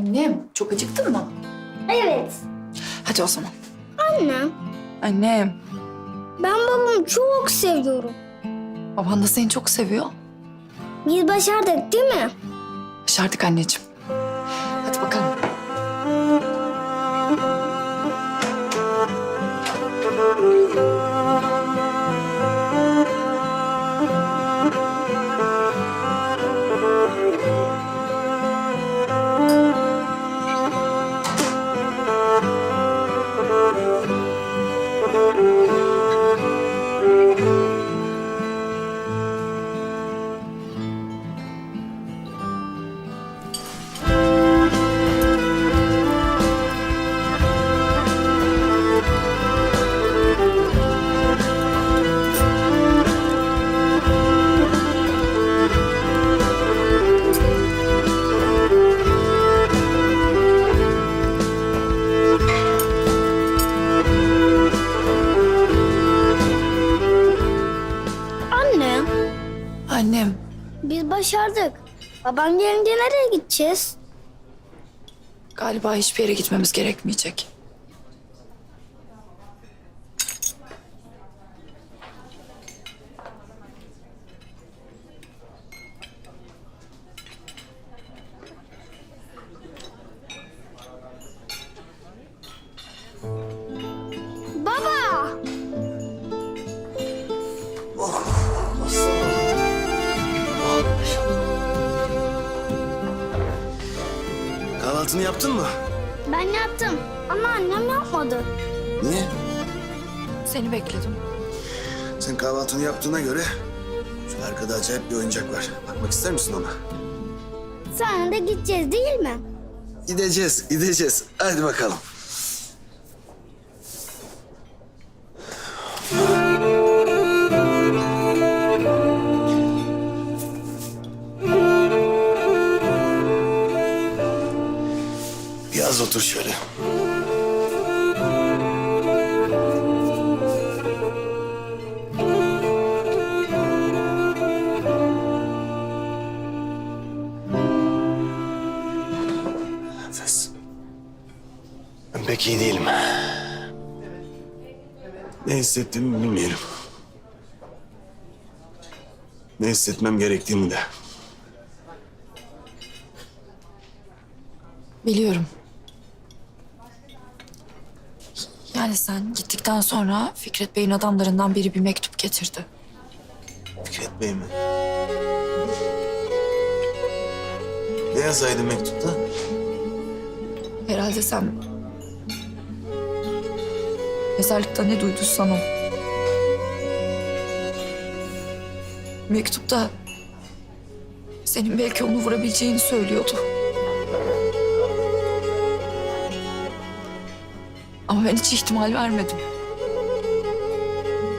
Annem çok acıktın mı? Evet. Hadi o zaman. Anne, Annem ben babamı çok seviyorum. baban da seni çok seviyor. Biz başardık değil mi? Başardık anneciğim. Babam gelince nereye gideceğiz? galiba hiçbir yere gitmemiz gerekmeyecek. Kahvaltını yaptın mı? Ben yaptım ama annem yapmadı. Niye? Seni bekledim. Sen kahvaltını yaptığına göre şu arkada acayip bir oyuncak var. Bakmak ister misin ona? Sonra da gideceğiz değil mi? Gideceğiz, gideceğiz. Hadi bakalım. Biraz otur şöyle. Nefes. Ben pek iyi değilim. Ne hissettiğimi bilmiyorum. Ne hissetmem gerektiğimi de. Biliyorum. Yani sen gittikten sonra Fikret Bey'in adamlarından biri bir mektup getirdi. Fikret Bey mi? Ne yazaydı mektupta? Herhalde sen mezarlıkta ne duyduysan o. Mektupta senin belki onu vurabileceğini söylüyordu. Ama ben hiç ihtimal vermedim.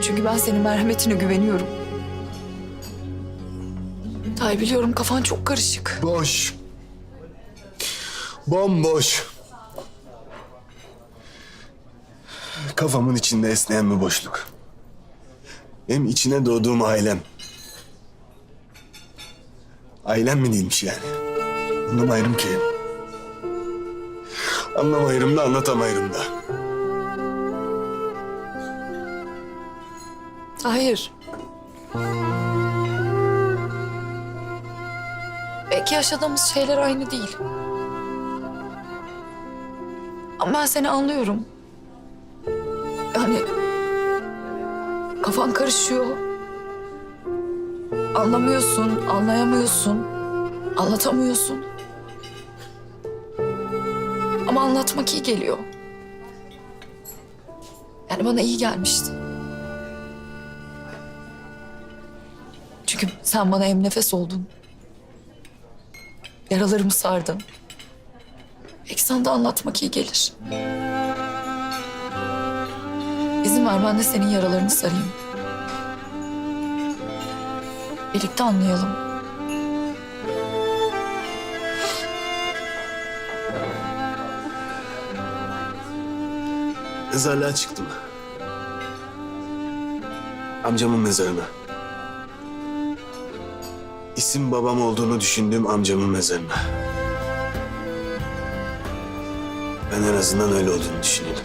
Çünkü ben senin merhametine güveniyorum. Tay biliyorum kafan çok karışık. Boş. Bomboş. Kafamın içinde esneyen bir boşluk. Hem içine doğduğum ailem. Ailem mi değilmiş yani? Anlamayırım ki. Anlamayırım da anlatamayırım da. Hayır. Belki yaşadığımız şeyler aynı değil. Ama ben seni anlıyorum. Yani kafan karışıyor. Anlamıyorsun, anlayamıyorsun, anlatamıyorsun. Ama anlatmak iyi geliyor. Yani bana iyi gelmişti. Çünkü sen bana hem nefes oldun. Yaralarımı sardın. Belki sana da anlatmak iyi gelir. İzin ver ben de senin yaralarını sarayım. Birlikte anlayalım. Mezarlığa çıktım. Amcamın mezarına. İsim babam olduğunu düşündüğüm amcamın mezarına. Ben en azından öyle olduğunu düşünüyordum.